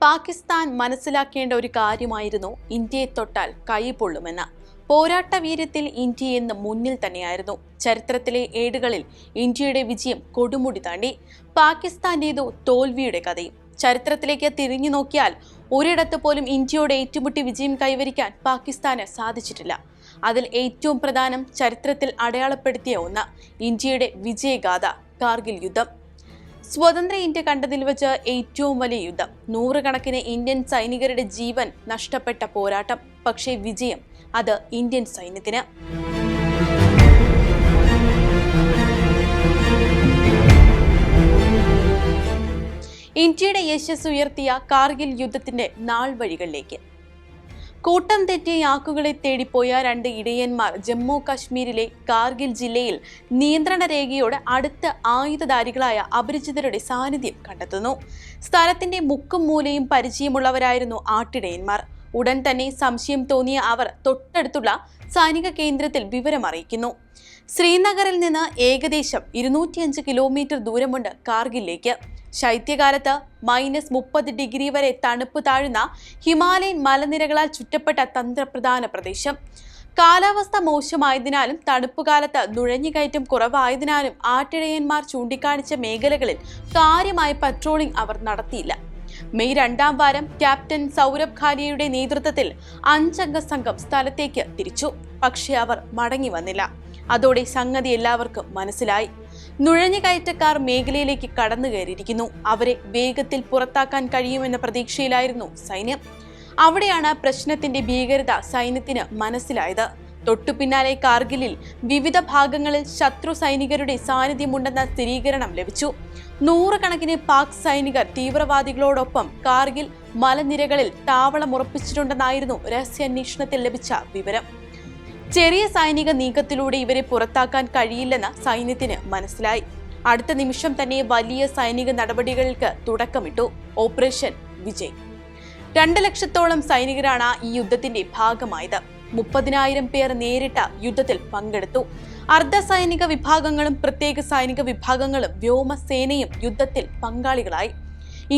പാകിസ്ഥാൻ മനസ്സിലാക്കേണ്ട ഒരു കാര്യമായിരുന്നു ഇന്ത്യയെ തൊട്ടാൽ കൈ പൊള്ളുമെന്ന് പോരാട്ട വീര്യത്തിൽ ഇന്ത്യ എന്ന് മുന്നിൽ തന്നെയായിരുന്നു. ചരിത്രത്തിലെ ഏടുകളിൽ ഇന്ത്യയുടെ വിജയം കൊടുമുടി താണ്ടി. പാകിസ്ഥാന്റേതോ തോൽവിയുടെ കഥയും. ചരിത്രത്തിലേക്ക് തിരിഞ്ഞു നോക്കിയാൽ ഒരിടത്ത് പോലും ഇന്ത്യയുടെ ഏറ്റുമുട്ടി വിജയം കൈവരിക്കാൻ പാകിസ്ഥാന് സാധിച്ചിട്ടില്ല. അതിൽ ഏറ്റവും പ്രധാനം ചരിത്രത്തിൽ അടയാളപ്പെടുത്തിയ ഒന്ന് ഇന്ത്യയുടെ വിജയഗാഥ കാർഗിൽ യുദ്ധം. സ്വതന്ത്ര ഇന്ത്യ കണ്ടതിൽ വെച്ച് ഏറ്റവും വലിയ യുദ്ധം. നൂറുകണക്കിന് ഇന്ത്യൻ സൈനികരുടെ ജീവൻ നഷ്ടപ്പെട്ട പോരാട്ടം. പക്ഷേ വിജയം അത് ഇന്ത്യൻ സൈന്യത്തിന്. ഇന്ത്യയുടെ യശസ് ഉയർത്തിയ കാർഗിൽ യുദ്ധത്തിന്റെ നാൾ വഴികളിലേക്ക് കൂട്ടം തെറ്റിയ യാക്കുകളെ തേടിപ്പോയ രണ്ട് ഇടയന്മാർ ജമ്മു കാശ്മീരിലെ കാർഗിൽ ജില്ലയിൽ നിയന്ത്രണ രേഖയോട് അടുത്ത ആയുധധാരികളായ അപരിചിതരുടെ സാന്നിധ്യം കണ്ടെത്തുന്നു. സ്ഥലത്തിന്റെ മുക്കും മൂലയും പരിചയമുള്ളവരായിരുന്നു ആട്ടിടയന്മാർ. ഉടൻ തന്നെ സംശയം തോന്നിയ അവർ തൊട്ടടുത്തുള്ള സൈനിക കേന്ദ്രത്തിൽ വിവരം അറിയിക്കുന്നു. ശ്രീനഗറിൽ നിന്ന് ഏകദേശം ഇരുന്നൂറ്റിയഞ്ച് കിലോമീറ്റർ ദൂരമുണ്ട് കാർഗിലേക്ക് ശൈത്യകാലത്ത് മൈനസ് മുപ്പത് ഡിഗ്രി വരെ തണുപ്പ് താഴുന്ന ഹിമാലയൻ മലനിരകളാൽ ചുറ്റപ്പെട്ട തന്ത്രപ്രധാന പ്രദേശം. കാലാവസ്ഥ മോശമായതിനാലും തണുപ്പുകാലത്ത് നുഴഞ്ഞുകയറ്റം കുറവായതിനാലും ആട്ടിടയന്മാർ ചൂണ്ടിക്കാണിച്ച മേഖലകളിൽ കാര്യമായ പട്രോളിംഗ് അവർ നടത്തിയില്ല. മെയ് രണ്ടാം വാരം ക്യാപ്റ്റൻ സൗരഭ് ഖാലിയയുടെ നേതൃത്വത്തിൽ അഞ്ചംഗ സംഘം സ്ഥലത്തേക്ക് തിരിച്ചു. പക്ഷേ അവർ മടങ്ങി വന്നില്ല. അതോടെ സംഗതി എല്ലാവർക്കും മനസ്സിലായി. നുഴഞ്ഞുകയറ്റക്കാർ മേഖലയിലേക്ക് കടന്നു കയറിയിരിക്കുന്നു. അവരെ വേഗത്തിൽ പുറത്താക്കാൻ കഴിയുമെന്ന പ്രതീക്ഷയിലായിരുന്നു സൈന്യം. അവിടെയാണ് പ്രശ്നത്തിന്റെ ഭീകരത സൈന്യത്തിന് മനസ്സിലായത്. തൊട്ടു പിന്നാലെ കാർഗിലിൽ വിവിധ ഭാഗങ്ങളിൽ ശത്രു സൈനികരുടെ സാന്നിധ്യമുണ്ടെന്ന സ്ഥിരീകരണം ലഭിച്ചു. നൂറുകണക്കിന് പാക് സൈനികർ തീവ്രവാദികളോടൊപ്പം കാർഗിൽ മലനിരകളിൽ താവളം താവളമുറപ്പിച്ചിട്ടുണ്ടെന്നായിരുന്നു രഹസ്യാന്വേഷണത്തിൽ ലഭിച്ച വിവരം. ചെറിയ സൈനിക നീക്കത്തിലൂടെ ഇവരെ പുറത്താക്കാൻ കഴിയില്ലെന്ന് സൈന്യത്തിന് മനസ്സിലായി. അടുത്ത നിമിഷം തന്നെ വലിയ സൈനിക നടപടികൾക്ക് തുടക്കമിട്ടു. ഓപ്പറേഷൻ വിജയ്. രണ്ട് ലക്ഷത്തോളം സൈനികരാണ് ഈ യുദ്ധത്തിന്റെ ഭാഗമായത്. മുപ്പതിനായിരം പേർ നേരിട്ട യുദ്ധത്തിൽ പങ്കെടുത്തു. അർദ്ധസൈനിക വിഭാഗങ്ങളും പ്രത്യേക സൈനിക വിഭാഗങ്ങളും വ്യോമസേനയും യുദ്ധത്തിൽ പങ്കാളികളായി.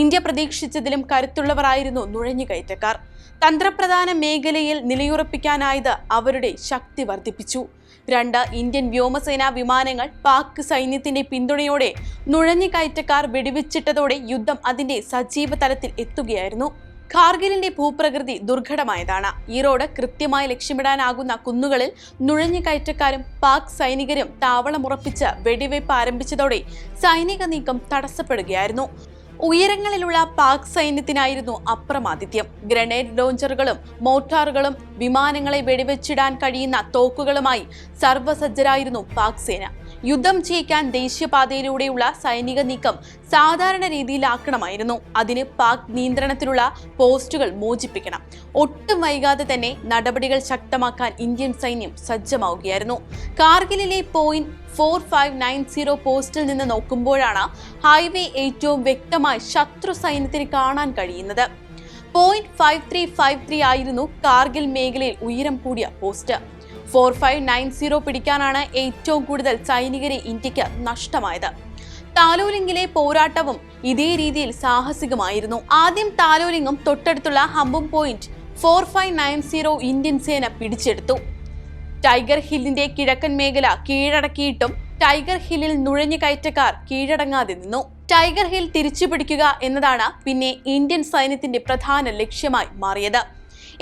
ഇന്ത്യ പ്രതീക്ഷിച്ചതിലും കരുത്തുള്ളവരായിരുന്നു നുഴഞ്ഞുകയറ്റക്കാർ. തന്ത്രപ്രധാന മേഖലയിൽ നിലയുറപ്പിക്കാനായത് അവരുടെ ശക്തി വർദ്ധിപ്പിച്ചു. രണ്ട് ഇന്ത്യൻ വ്യോമസേനാ വിമാനങ്ങൾ പാക് സൈന്യത്തിന്റെ പിന്തുണയോടെ നുഴഞ്ഞുകയറ്റക്കാർ വെടിവെച്ചിട്ടതോടെ യുദ്ധം അതിന്റെ സജീവ തലത്തിൽ എത്തുകയായിരുന്നു. കാർഗിലിന്റെ ഭൂപ്രകൃതി ദുർഘടമായതാണ്. ഈ റോഡ് കൃത്യമായി ലക്ഷ്യമിടാനാകുന്ന കുന്നുകളിൽ നുഴഞ്ഞുകയറ്റക്കാരും പാക് സൈനികരും താവളമുറപ്പിച്ച് വെടിവയ്പ് ആരംഭിച്ചതോടെ സൈനിക നീക്കം തടസ്സപ്പെടുകയായിരുന്നു. ഉയരങ്ങളിലുള്ള പാക് സൈന്യത്തിനായിരുന്നു അപ്രമാദിത്യം. ഗ്രനേഡ് ലോഞ്ചറുകളും മോർട്ടാറുകളും വിമാനങ്ങളെ വെടിവെച്ചിടാൻ കഴിയുന്ന തോക്കുകളുമായി സർവസജ്ജരായിരുന്നു പാക് സേന. യുദ്ധം ജയിക്കാൻ ദേശീയപാതയിലൂടെയുള്ള സൈനിക നീക്കം സാധാരണ രീതിയിലാക്കണമായിരുന്നു അതിന് പാക് നിയന്ത്രണത്തിലുള്ള പോസ്റ്റുകൾ മോചിപ്പിക്കണം. ഒട്ടും വൈകാതെ തന്നെ നടപടികൾ ശക്തമാക്കാൻ ഇന്ത്യൻ സൈന്യം സജ്ജമാവുകയായിരുന്നു. കാർഗിലിലെ point four five nine zero പോസ്റ്റിൽ നിന്ന് നോക്കുമ്പോഴാണ് ഹൈവേ ഏറ്റവും വ്യക്തമായി ശത്രു സൈന്യത്തിന് കാണാൻ കഴിയുന്നത്. Point five three five three ആയിരുന്നു കാർഗിൽ മേഖലയിൽ ഉയരം കൂടിയ post. Four five nine zero പിടിക്കാനാണ് ഏറ്റവും കൂടുതൽ സൈനികരെ ഇന്ത്യയ്ക്ക് നഷ്ടമായത്. താലോലിംഗിലെ പോരാട്ടവും ഇതേ രീതിയിൽ സാഹസികമായിരുന്നു. ആദ്യം താലോലിംഗും തൊട്ടടുത്തുള്ള ഹംബും point four five nine zero Indian സേന പിടിച്ചെടുത്തു. ടൈഗർ ഹില്ലിന്റെ കിഴക്കൻ മേഖല കീഴടക്കിയിട്ടും ടൈഗർ ഹില്ലിൽ നുഴഞ്ഞു കയറ്റക്കാർ കീഴടങ്ങാതെ നിന്നു. ടൈഗർ ഹിൽ തിരിച്ചു പിടിക്കുക എന്നതാണ് പിന്നെ ഇന്ത്യൻ സൈന്യത്തിന്റെ പ്രധാന ലക്ഷ്യമായി മാറിയത്.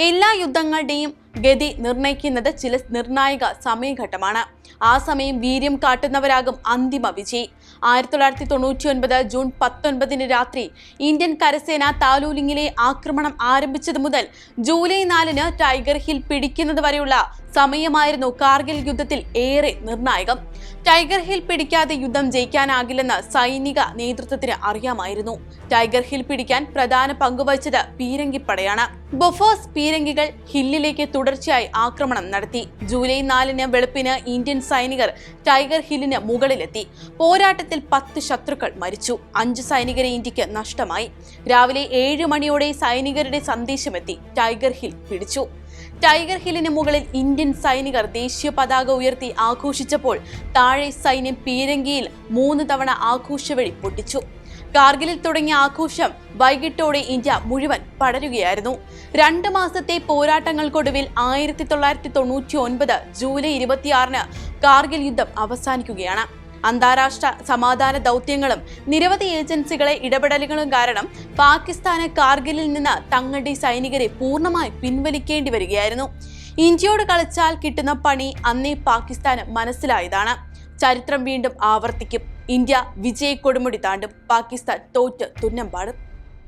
എല്ലാ യുദ്ധങ്ങളുടെയും ഗതി നിർണയിക്കുന്നത് ചില നിർണായക സമയഘട്ടമാണ്. ആ സമയം വീര്യം കാട്ടുന്നവരാകും അന്തിമ വിജയി. ആയിരത്തി തൊള്ളായിരത്തി തൊണ്ണൂറ്റി ഒൻപത് ജൂൺ പത്തൊൻപതിന് രാത്രി ഇന്ത്യൻ കരസേന താലൂലിംഗിലെ ആക്രമണം ആരംഭിച്ചത് മുതൽ ജൂലൈ നാലിന് ടൈഗർ ഹിൽ പിടിക്കുന്നത് വരെയുള്ള സമയമായിരുന്നു കാർഗിൽ യുദ്ധത്തിൽ ഏറെ നിർണായകം. ടൈഗർ ഹിൽ പിടിക്കാതെ യുദ്ധം ജയിക്കാനാകില്ലെന്ന് സൈനിക നേതൃത്വത്തിന് അറിയാമായിരുന്നു. ടൈഗർ ഹിൽ പിടിക്കാൻ പ്രധാന പങ്കുവഹിച്ചത് പീരങ്കിപ്പടയാണ്. ബൊഫോസ് പീരങ്കികൾ ഹില്ലിലേക്ക് തുടർച്ചയായി ആക്രമണം നടത്തി. ജൂലൈ നാലിന് വെളുപ്പിന് ഇന്ത്യൻ സൈനികർ ടൈഗർ ഹില്ലിന് മുകളിലെത്തി. പോരാട്ടത്തിൽ പത്ത് ശത്രുക്കൾ മരിച്ചു. അഞ്ച് സൈനികരെ ഇന്ത്യയ്ക്ക് നഷ്ടമായി. രാവിലെ ഏഴ് മണിയോടെ സൈനികരുടെ സന്ദേശമെത്തി. ടൈഗർ ഹിൽ പിടിച്ചു. ടൈഗർ ഹില്ലിന് മുകളിൽ ഇന്ത്യൻ സൈനികർ ദേശീയ പതാക ഉയർത്തി ആഘോഷിച്ചപ്പോൾ താഴെ സൈന്യം പീരങ്കിയിൽ മൂന്ന് തവണ ആഘോഷവഴി പൊട്ടിച്ചു. കാർഗിലിൽ തുടങ്ങിയ ആഘോഷം വൈകിട്ടോടെ ഇന്ത്യ മുഴുവൻ പടരുകയായിരുന്നു. രണ്ട് മാസത്തെ പോരാട്ടങ്ങൾക്കൊടുവിൽ ആയിരത്തി തൊള്ളായിരത്തി തൊണ്ണൂറ്റി ഒൻപത് ജൂലൈ ഇരുപത്തിയാറിന് കാർഗിൽ യുദ്ധം അവസാനിക്കുകയാണ്. അന്താരാഷ്ട്ര സമാധാന ദൗത്യങ്ങളും നിരവധി ഏജൻസികളെ ഇടപെടലുകളും കാരണം പാകിസ്ഥാന് കാർഗിലിൽ നിന്ന് തങ്ങളുടെ സൈനികരെ പൂർണമായി പിൻവലിക്കേണ്ടി വരികയായിരുന്നു. ഇന്ത്യയോട് കളിച്ചാൽ കിട്ടുന്ന പണി അന്നേ പാകിസ്ഥാന് മനസ്സിലായതാണ്. ചരിത്രം വീണ്ടും ആവർത്തിക്കും. ഇന്ത്യ വിജയ കൊടുമുടി താണ്ടും പാകിസ്ഥാൻ തോറ്റ് തുന്നം പാടും